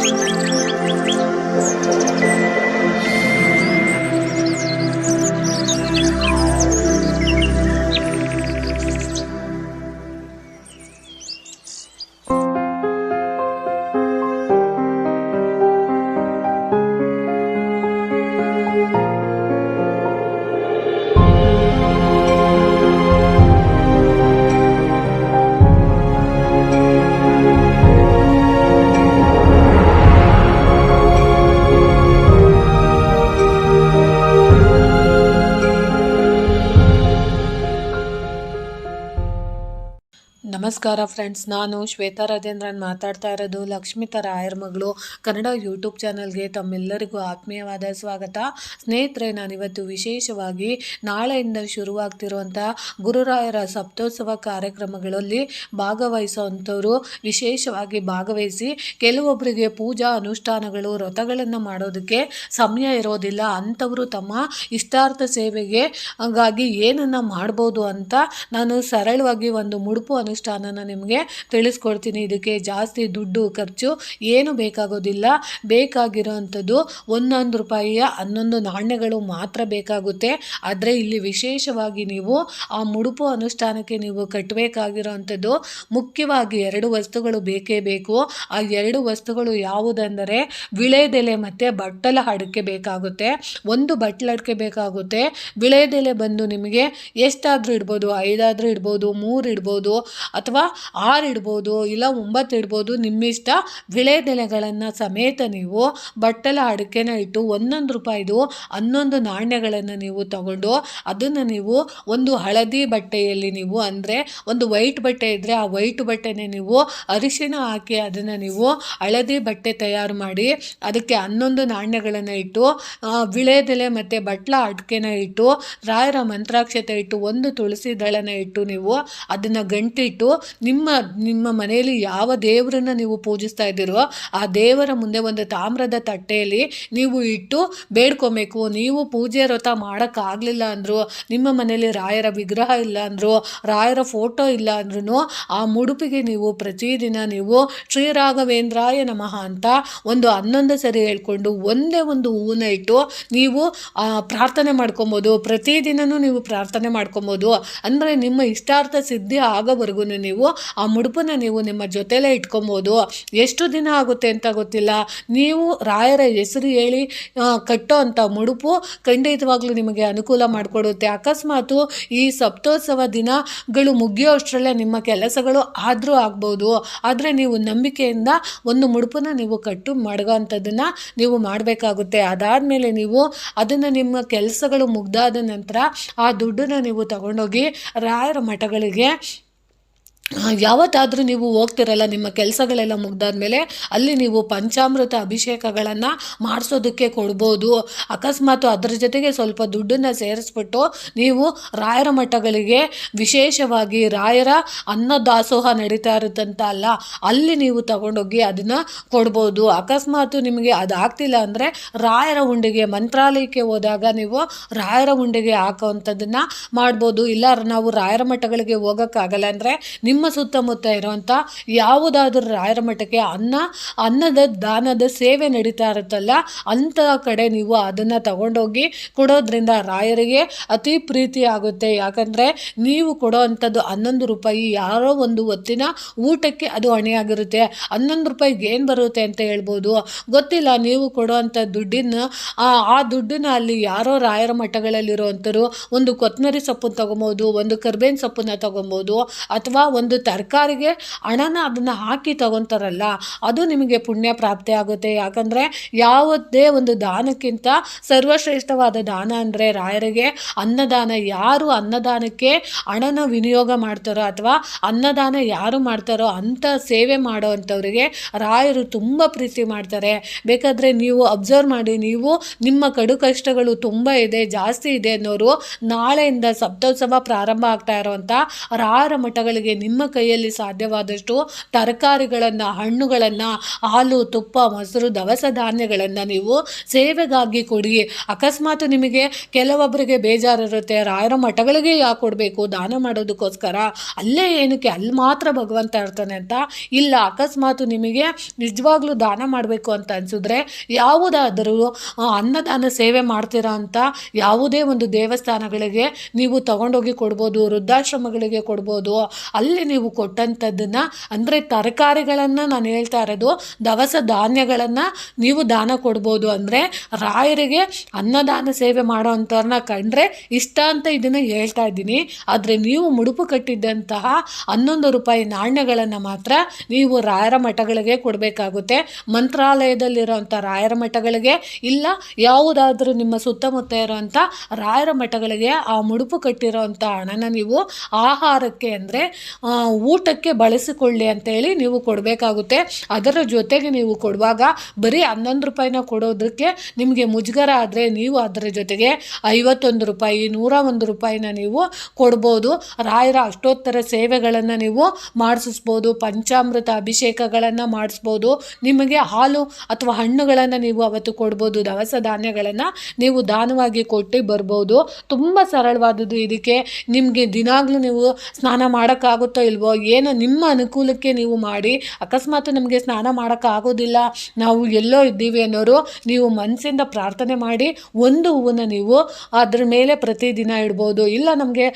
Música ನಮಸ್ಕಾರ ಫ್ರೆಂಡ್ಸ್, ನಾನು ಶ್ವೇತಾ ರಾಜೇಂದ್ರನ್ ಮಾತಾಡ್ತಾ ಇರೋದು ಲಕ್ಷ್ಮಿತ ರಾಯರ್ ಮಗಳು. ಕನ್ನಡ ಯೂಟ್ಯೂಬ್ ಚಾನಲ್ಗೆ ತಮ್ಮೆಲ್ಲರಿಗೂ ಆತ್ಮೀಯವಾದ ಸ್ವಾಗತ. ಸ್ನೇಹಿತರೆ, ನಾನಿವತ್ತು ವಿಶೇಷವಾಗಿ ನಾಳೆಯಿಂದ ಶುರುವಾಗ್ತಿರುವಂಥ ಗುರುರಾಯರ ಸಪ್ತೋತ್ಸವ ಕಾರ್ಯಕ್ರಮಗಳಲ್ಲಿ ಭಾಗವಹಿಸುವಂಥವರು ವಿಶೇಷವಾಗಿ ಭಾಗವಹಿಸಿ ಕೆಲವೊಬ್ಬರಿಗೆ ಪೂಜಾ ಅನುಷ್ಠಾನಗಳು, ವ್ರತಗಳನ್ನು ಮಾಡೋದಕ್ಕೆ ಸಮಯ ಇರೋದಿಲ್ಲ. ಅಂಥವರು ತಮ್ಮ ಇಷ್ಟಾರ್ಥ ಸೇವೆಗೆ ಹಾಗಾಗಿ ಏನನ್ನು ಮಾಡ್ಬೋದು ಅಂತ ನಾನು ಸರಳವಾಗಿ ಒಂದು ಮುಡುಪು ಅನುಷ್ಠಾನನ ನಿಮಗೆ ತಿಳಿಸ್ಕೊಡ್ತೀನಿ. ಇದಕ್ಕೆ ಜಾಸ್ತಿ ದುಡ್ಡು, ಖರ್ಚು ಏನು ಬೇಕಾಗೋದಿಲ್ಲ. ಬೇಕಾಗಿರೋವಂಥದ್ದು ಒಂದೊಂದು ರೂಪಾಯಿಯ ಹನ್ನೊಂದು ನಾಣ್ಯಗಳು ಮಾತ್ರ ಬೇಕಾಗುತ್ತೆ. ಆದರೆ ಇಲ್ಲಿ ವಿಶೇಷವಾಗಿ ನೀವು ಆ ಮುಡುಪು ಅನುಷ್ಠಾನಕ್ಕೆ ನೀವು ಕಟ್ಟಬೇಕಾಗಿರೋವಂಥದ್ದು ಮುಖ್ಯವಾಗಿ ಎರಡು ವಸ್ತುಗಳು ಬೇಕೇ ಬೇಕು. ಆ ಎರಡು ವಸ್ತುಗಳು ಯಾವುದೆಂದರೆ ವಿಳೆದೆಲೆ ಮತ್ತು ಬಟ್ಟಲ ಅಡಿಕೆ ಬೇಕಾಗುತ್ತೆ. ಒಂದು ಬಟ್ಟಲ ಅಡಿಕೆ ಬೇಕಾಗುತ್ತೆ. ವಿಳೆದೆಲೆ ಬಂದು ನಿಮಗೆ ಎಷ್ಟಾದರೂ ಇಡ್ಬೋದು, ಐದಾದರೂ ಇಡ್ಬೋದು, ಮೂರು ಇಡ್ಬೋದು ಅಥವಾ ಆರು ಇಡ್ಬೋದು ಇಲ್ಲ ಒಂಬತ್ತು ಇಡ್ಬೋದು, ನಿಮ್ಮಿಷ್ಟ ವಿಳೆದೆಲೆಗಳನ್ನು ಸಮೇತ ನೀವು ಬಟ್ಟಲ ಅಡಿಕೆನ ಇಟ್ಟು ಒಂದೊಂದು ರೂಪಾಯಿದು ಹನ್ನೊಂದು ನಾಣ್ಯಗಳನ್ನು ನೀವು ತಗೊಂಡು ಅದನ್ನು ನೀವು ಒಂದು ಹಳದಿ ಬಟ್ಟೆಯಲ್ಲಿ ನೀವು ಅಂದರೆ ಒಂದು ವೈಟ್ ಬಟ್ಟೆ ಇದ್ದರೆ ಆ ವೈಟ್ ಬಟ್ಟೆನೇ ನೀವು ಅರಿಶಿಣ ಹಾಕಿ ಅದನ್ನು ನೀವು ಹಳದಿ ಬಟ್ಟೆ ತಯಾರು ಮಾಡಿ ಅದಕ್ಕೆ ಹನ್ನೊಂದು ನಾಣ್ಯಗಳನ್ನು ಇಟ್ಟು ವಿಳೆದೆಲೆ ಮತ್ತು ಬಟ್ಲ ಅಡಿಕೆನ ಇಟ್ಟು, ರಾಯರ ಮಂತ್ರಾಕ್ಷತೆ ಇಟ್ಟು ಒಂದು ತುಳಸಿ ದಳನ ಇಟ್ಟು ನೀವು ಅದನ್ನು ಗಂಟಿಟ್ಟು ನಿಮ್ಮ ನಿಮ್ಮ ಮನೆಯಲ್ಲಿ ಯಾವ ದೇವರನ್ನ ನೀವು ಪೂಜಿಸ್ತಾ ಇದ್ದೀರೋ ಆ ದೇವರ ಮುಂದೆ ಒಂದು ತಾಮ್ರದ ತಟ್ಟೆಯಲ್ಲಿ ನೀವು ಇಟ್ಟು ಬೇಡ್ಕೊಬೇಕು. ನೀವು ಪೂಜೆ ವ್ರತ ಮಾಡೋಕ್ಕಾಗಲಿಲ್ಲ ಅಂದರು, ನಿಮ್ಮ ಮನೆಯಲ್ಲಿ ರಾಯರ ವಿಗ್ರಹ ಇಲ್ಲ ಅಂದರು, ರಾಯರ ಫೋಟೋ ಇಲ್ಲ ಅಂದ್ರೂ ಆ ಮುಡುಪಿಗೆ ನೀವು ಪ್ರತಿದಿನ ನೀವು ಶ್ರೀರಾಘವೇಂದ್ರಾಯ ನಮಃ ಅಂತ ಒಂದು ಹನ್ನೊಂದು ಸರಿ ಹೇಳ್ಕೊಂಡು ಒಂದೇ ಒಂದು ಹೂವನ್ನ ಇಟ್ಟು ನೀವು ಪ್ರಾರ್ಥನೆ ಮಾಡ್ಕೊಬೋದು. ಪ್ರತಿದಿನವೂ ನೀವು ಪ್ರಾರ್ಥನೆ ಮಾಡ್ಕೊಬೋದು. ಅಂದರೆ ನಿಮ್ಮ ಇಷ್ಟಾರ್ಥ ಸಿದ್ಧಿ ಆಗೋವರೆಗೂ ನೀವು, ಆ ಮುಡುಪನ್ನ ನೀವು ನಿಮ್ಮ ಜೊತೆಲೇ ಇಟ್ಕೊಬೋದು. ಎಷ್ಟು ದಿನ ಆಗುತ್ತೆ ಅಂತ ಗೊತ್ತಿಲ್ಲ. ನೀವು ರಾಯರ ಹೆಸರು ಹೇಳಿ ಕಟ್ಟೋ ಅಂಥ ಮುಡುಪು ಖಂಡಿತವಾಗ್ಲೂ ನಿಮಗೆ ಅನುಕೂಲ ಮಾಡಿಕೊಡುತ್ತೆ. ಅಕಸ್ಮಾತು ಈ ಸಪ್ತೋತ್ಸವ ದಿನಗಳು ಮುಗಿಯೋ ಅಷ್ಟರಲ್ಲೇ ನಿಮ್ಮ ಕೆಲಸಗಳು ಆದರೂ ಆಗ್ಬೋದು. ಆದರೆ ನೀವು ನಂಬಿಕೆಯಿಂದ ಒಂದು ಮುಡುಪನ್ನ ನೀವು ಕಟ್ಟು ಮಡಗೋ ಅಂಥದ್ದನ್ನು ನೀವು ಮಾಡಬೇಕಾಗುತ್ತೆ. ಅದಾದಮೇಲೆ ನೀವು ಅದನ್ನು ನಿಮ್ಮ ಕೆಲಸಗಳು ಮುಗ್ದಾದ ನಂತರ ಆ ದುಡ್ಡನ್ನು ನೀವು ತಗೊಂಡೋಗಿ ರಾಯರ ಮಠಗಳಿಗೆ ಯಾವತ್ತಾದರೂ ನೀವು ಹೋಗ್ತಿರಲ್ಲ, ನಿಮ್ಮ ಕೆಲಸಗಳೆಲ್ಲ ಮುಗ್ದಾದ್ಮೇಲೆ ಅಲ್ಲಿ ನೀವು ಪಂಚಾಮೃತ ಅಭಿಷೇಕಗಳನ್ನು ಮಾಡಿಸೋದಕ್ಕೆ ಕೊಡ್ಬೋದು. ಅಕಸ್ಮಾತ್ ಅದರ ಜೊತೆಗೆ ಸ್ವಲ್ಪ ದುಡ್ಡನ್ನು ಸೇರಿಸ್ಬಿಟ್ಟು ನೀವು ರಾಯರ ಮಠಗಳಿಗೆ ವಿಶೇಷವಾಗಿ ರಾಯರ ಅನ್ನದಾಸೋಹ ನಡೀತಾ ಇರುತ್ತಂತ ಅಲ್ಲ, ಅಲ್ಲಿ ನೀವು ತಗೊಂಡೋಗಿ ಅದನ್ನು ಕೊಡ್ಬೋದು. ಅಕಸ್ಮಾತ್ ನಿಮಗೆ ಅದಾಗ್ತಿಲ್ಲ ಅಂದರೆ ರಾಯರ ಉಂಡೆಗೆ, ಮಂತ್ರಾಲಯಕ್ಕೆ ಹೋದಾಗ ನೀವು ರಾಯರ ಉಂಡೆಗೆ ಹಾಕೋವಂಥದ್ದನ್ನು ಮಾಡ್ಬೋದು. ಇಲ್ಲ, ನಾವು ರಾಯರ ಮಠಗಳಿಗೆ ಹೋಗೋಕ್ಕಾಗಲ್ಲ ಅಂದರೆ ನಿಮ್ಮ ಸುತ್ತಮುತ್ತ ಇರೋವಂಥ ಯಾವುದಾದ್ರೂ ರಾಯರ ಮಠಕ್ಕೆ ಅನ್ನ, ಅನ್ನದ ದಾನದ ಸೇವೆ ನಡೀತಾ ಇರುತ್ತಲ್ಲ, ಅಂಥ ಕಡೆ ನೀವು ಅದನ್ನು ತಗೊಂಡೋಗಿ ಕೊಡೋದ್ರಿಂದ ರಾಯರಿಗೆ ಅತಿ ಪ್ರೀತಿ ಆಗುತ್ತೆ. ಯಾಕಂದರೆ ನೀವು ಕೊಡೋ ಅಂಥದ್ದು ಹನ್ನೊಂದು ರೂಪಾಯಿ ಯಾರೋ ಒಂದು ಹೊತ್ತಿನ ಊಟಕ್ಕೆ ಅದು ಹೊಣೆಯಾಗಿರುತ್ತೆ. ಹನ್ನೊಂದು ರೂಪಾಯಿಗೆ ಏನು ಬರುತ್ತೆ ಅಂತ ಹೇಳ್ಬೋದು. ಗೊತ್ತಿಲ್ಲ, ನೀವು ಕೊಡೋವಂಥ ದುಡ್ಡಿನ, ಆ ದುಡ್ಡಿನ ಅಲ್ಲಿ ಯಾರೋ ರಾಯರ ಮಠಗಳಲ್ಲಿರುವಂಥರು ಒಂದು ಕೊತ್ತಂಬರಿ ಸೊಪ್ಪನ್ನು ತೊಗೊಬೋದು, ಒಂದು ಕರ್ಬೇವಿನ ಸೊಪ್ಪನ್ನು ತೊಗೊಬೋದು, ಅಥವಾ ಒಂದು ತರಕಾರಿಗೆ ಹಣನ ಅದನ್ನು ಹಾಕಿ ತಗೊತಾರಲ್ಲ, ಅದು ನಿಮಗೆ ಪುಣ್ಯ ಪ್ರಾಪ್ತಿ ಆಗುತ್ತೆ. ಯಾಕಂದರೆ ಯಾವುದೇ ಒಂದು ದಾನಕ್ಕಿಂತ ಸರ್ವಶ್ರೇಷ್ಠವಾದ ದಾನ ಅಂದರೆ ರಾಯರಿಗೆ ಅನ್ನದಾನ. ಯಾರು ಅನ್ನದಾನಕ್ಕೆ ಹಣನ ವಿನಿಯೋಗ ಮಾಡ್ತಾರೋ ಅಥವಾ ಅನ್ನದಾನ ಯಾರು ಮಾಡ್ತಾರೋ ಅಂಥ ಸೇವೆ ಮಾಡೋ ಅಂಥವ್ರಿಗೆ ರಾಯರು ತುಂಬ ಪ್ರೀತಿ ಮಾಡ್ತಾರೆ. ಬೇಕಾದರೆ ನೀವು ಅಬ್ಸರ್ವ್ ಮಾಡಿ, ನೀವು ನಿಮ್ಮ ಕಡು ಕಷ್ಟಗಳು ತುಂಬ ಇದೆ, ಜಾಸ್ತಿ ಇದೆ ಅನ್ನೋರು ನಾಳೆಯಿಂದ ಸಪ್ತೋತ್ಸವ ಪ್ರಾರಂಭ ಆಗ್ತಾ ಇರೋವಂಥ ರಾಯರ ಮಠಗಳಿಗೆ ನಿಮ್ಮ ಕೈಯಲ್ಲಿ ಸಾಧ್ಯವಾದಷ್ಟು ತರಕಾರಿಗಳನ್ನು, ಹಣ್ಣುಗಳನ್ನು, ಹಾಲು, ತುಪ್ಪ, ಮೊಸರು, ದವಸ ಧಾನ್ಯಗಳನ್ನು ನೀವು ಸೇವೆಗಾಗಿ ಕೊಡಿ. ಅಕಸ್ಮಾತ್ ನಿಮಗೆ ಕೆಲವೊಬ್ಬರಿಗೆ ಬೇಜಾರಿರುತ್ತೆ. ರಾಯರ ಮಠಗಳಿಗೆ ಯಾಕೆ ಕೊಡಬೇಕು? ದಾನ ಮಾಡೋದಕ್ಕೋಸ್ಕರ? ಅಲ್ಲೇ ಏನಕ್ಕೆ? ಅಲ್ಲಿ ಮಾತ್ರ ಭಗವಂತ ಇರ್ತಾನೆ ಅಂತ? ಇಲ್ಲ, ಅಕಸ್ಮಾತ್ ನಿಮಗೆ ನಿಜವಾಗ್ಲೂ ದಾನ ಮಾಡಬೇಕು ಅಂತ ಅನಿಸಿದ್ರೆ ಯಾವುದಾದರೂ ಅನ್ನದಾನ ಸೇವೆ ಮಾಡ್ತೀರಾ ಅಂತ ಯಾವುದೇ ಒಂದು ದೇವಸ್ಥಾನಗಳಿಗೆ ನೀವು ತಗೊಂಡೋಗಿ ಕೊಡ್ಬೋದು, ವೃದ್ಧಾಶ್ರಮಗಳಿಗೆ ಕೊಡ್ಬೋದು. ಅಲ್ಲಿ ನೀವು ಕೊಟ್ಟಂಥದ್ದನ್ನು, ಅಂದರೆ ತರಕಾರಿಗಳನ್ನು ನಾನು ಹೇಳ್ತಾ ಇರೋದು, ದವಸ ಧಾನ್ಯಗಳನ್ನು ನೀವು ದಾನ ಕೊಡ್ಬೋದು ಅಂದರೆ, ರಾಯರಿಗೆ ಅನ್ನದಾನ ಸೇವೆ ಮಾಡೋ ಅಂಥವ್ರನ್ನ ಕಂಡ್ರೆ ಇಷ್ಟ ಅಂತ ಇದನ್ನು ಹೇಳ್ತಾ ಇದ್ದೀನಿ. ಆದರೆ ನೀವು ಮುಡುಪು ಕಟ್ಟಿದ್ದಂತಹ ಹನ್ನೊಂದು ರೂಪಾಯಿ ನಾಣ್ಯಗಳನ್ನು ಮಾತ್ರ ನೀವು ರಾಯರ ಮಠಗಳಿಗೆ ಕೊಡಬೇಕಾಗುತ್ತೆ. ಮಂತ್ರಾಲಯದಲ್ಲಿರೋವಂಥ ರಾಯರ ಮಠಗಳಿಗೆ ಇಲ್ಲ, ಯಾವುದಾದ್ರೂ ನಿಮ್ಮ ಸುತ್ತಮುತ್ತ ಇರೋವಂಥ ರಾಯರ ಮಠಗಳಿಗೆ ಆ ಮುಡುಪು ಕಟ್ಟಿರೋವಂಥ ಹಣನ ನೀವು ಆಹಾರಕ್ಕೆ ಅಂದರೆ ಊಟಕ್ಕೆ ಬಳಸಿಕೊಳ್ಳಿ ಅಂತೇಳಿ ನೀವು ಕೊಡಬೇಕಾಗುತ್ತೆ. ಅದರ ಜೊತೆಗೆ ನೀವು ಕೊಡುವಾಗ ಬರೀ ಹನ್ನೊಂದು ರೂಪಾಯಿನ ಕೊಡೋದಕ್ಕೆ ನಿಮಗೆ ಮುಜುಗರ ಆದರೆ ನೀವು ಅದರ ಜೊತೆಗೆ ಐವತ್ತೊಂದು ರೂಪಾಯಿ, ನೂರ ಒಂದು ರೂಪಾಯಿನ ನೀವು ಕೊಡ್ಬೋದು. ರಾಯರ ಅಷ್ಟೋತ್ತರ ಸೇವೆಗಳನ್ನು ನೀವು ಮಾಡಿಸ್ಬೋದು, ಪಂಚಾಮೃತ ಅಭಿಷೇಕಗಳನ್ನು ಮಾಡಿಸ್ಬೋದು. ನಿಮಗೆ ಹಾಲು ಅಥವಾ ಹಣ್ಣುಗಳನ್ನು ನೀವು ಅವತ್ತು ಕೊಡ್ಬೋದು, ದವಸ ಧಾನ್ಯಗಳನ್ನು ನೀವು ದಾನವಾಗಿ ಕೊಟ್ಟು ಬರ್ಬೋದು. ತುಂಬ ಸರಳವಾದದ್ದು ಇದಕ್ಕೆ. ನಿಮಗೆ ದಿನಾಗಲೂ ನೀವು ಸ್ನಾನ ಮಾಡೋಕ್ಕಾಗುತ್ತೋ ಇಲ್ವೋ, ಏನು ನಿಮ್ಮ ಅನುಕೂಲಕ್ಕೆ ನೀವು ಮಾಡಿ, ಅಕಸ್ಮಾತ್ ನಮಗೆ ಸ್ನಾನ ಮಾಡೋಕ್ಕಾಗೋದಿಲ್ಲ ನಾವು ಎಲ್ಲೋ ಇದ್ದೀವಿ ಅನ್ನೋರು, ನೀವು ಮನಸ್ಸಿಂದ ಪ್ರಾರ್ಥನೆ ಮಾಡಿ, ಒಂದು ಹೂವನ್ನು ನೀವು ಅದ್ರ ಮೇಲೆ ಪ್ರತಿದಿನ ಇಡ್ಬೋದು. ಇಲ್ಲ ನಮಗೆ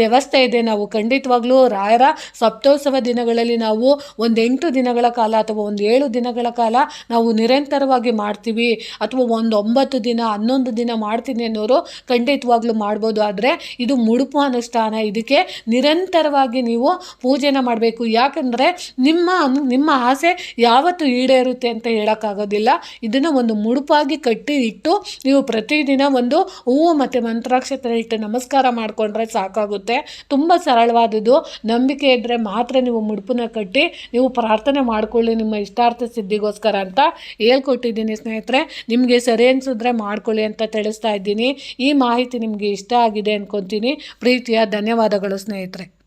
ವ್ಯವಸ್ಥೆ ಇದೆ, ನಾವು ಖಂಡಿತವಾಗ್ಲೂ ರಾಯರ ಸಪ್ತೋತ್ಸವ ದಿನಗಳಲ್ಲಿ ನಾವು ಒಂದು ಎಂಟು ದಿನಗಳ ಕಾಲ ಅಥವಾ ಒಂದು ಏಳು ದಿನಗಳ ಕಾಲ ನಾವು ನಿರಂತರವಾಗಿ ಮಾಡ್ತೀವಿ, ಅಥವಾ ಒಂದು ಒಂಬತ್ತು ದಿನ, ಹನ್ನೊಂದು ದಿನ ಮಾಡ್ತೀನಿ ಅನ್ನೋರು ಖಂಡಿತವಾಗ್ಲೂ ಮಾಡ್ಬೋದು. ಆದರೆ ಇದು ಮುಡುಪು ಅನುಷ್ಠಾನ. ಇದಕ್ಕೆ ನಿರಂತರವಾಗಿ ನೀವು ಪೂಜೆನ ಮಾಡಬೇಕು. ಯಾಕಂದರೆ ನಿಮ್ಮ ನಿಮ್ಮ ಆಸೆ ಯಾವತ್ತು ಈಡೇರುತ್ತೆ ಅಂತ ಹೇಳೋಕ್ಕಾಗೋದಿಲ್ಲ. ಇದನ್ನು ಒಂದು ಮುಡುಪಾಗಿ ಕಟ್ಟಿ ಇಟ್ಟು ನೀವು ಪ್ರತಿದಿನ ಒಂದು ಹೂವು ಮತ್ತು ಮಂತ್ರಾಕ್ಷತೆ ಇಟ್ಟು ನಮಸ್ಕಾರ ಮಾಡಿಕೊಂಡ್ರೆ ಸಾಕಾಗುತ್ತೆ. ತುಂಬ ಸರಳವಾದದ್ದು. ನಂಬಿಕೆ ಇದ್ದರೆ ಮಾತ್ರ ನೀವು ಮುಡುಪನ್ನ ಕಟ್ಟಿ ನೀವು ಪ್ರಾರ್ಥನೆ ಮಾಡ್ಕೊಳ್ಳಿ ನಿಮ್ಮ ಇಷ್ಟಾರ್ಥ ಸಿದ್ಧಿಗೋಸ್ಕರ ಅಂತ ಹೇಳ್ಕೊಟ್ಟಿದ್ದೀನಿ ಸ್ನೇಹಿತರೆ. ನಿಮಗೆ ಸರಿ ಅನಿಸಿದ್ರೆ ಮಾಡ್ಕೊಳ್ಳಿ ಅಂತ ತಿಳಿಸ್ತಾ ಇದ್ದೀನಿ. ಈ ಮಾಹಿತಿ ನಿಮಗೆ ಇಷ್ಟ ಆಗಿದೆ ಅಂದ್ಕೊತೀನಿ ಪ್ರೀತಿಯ ಧನ್ಯವಾದಗಳು ಸ್ನೇಹಿತರೆ.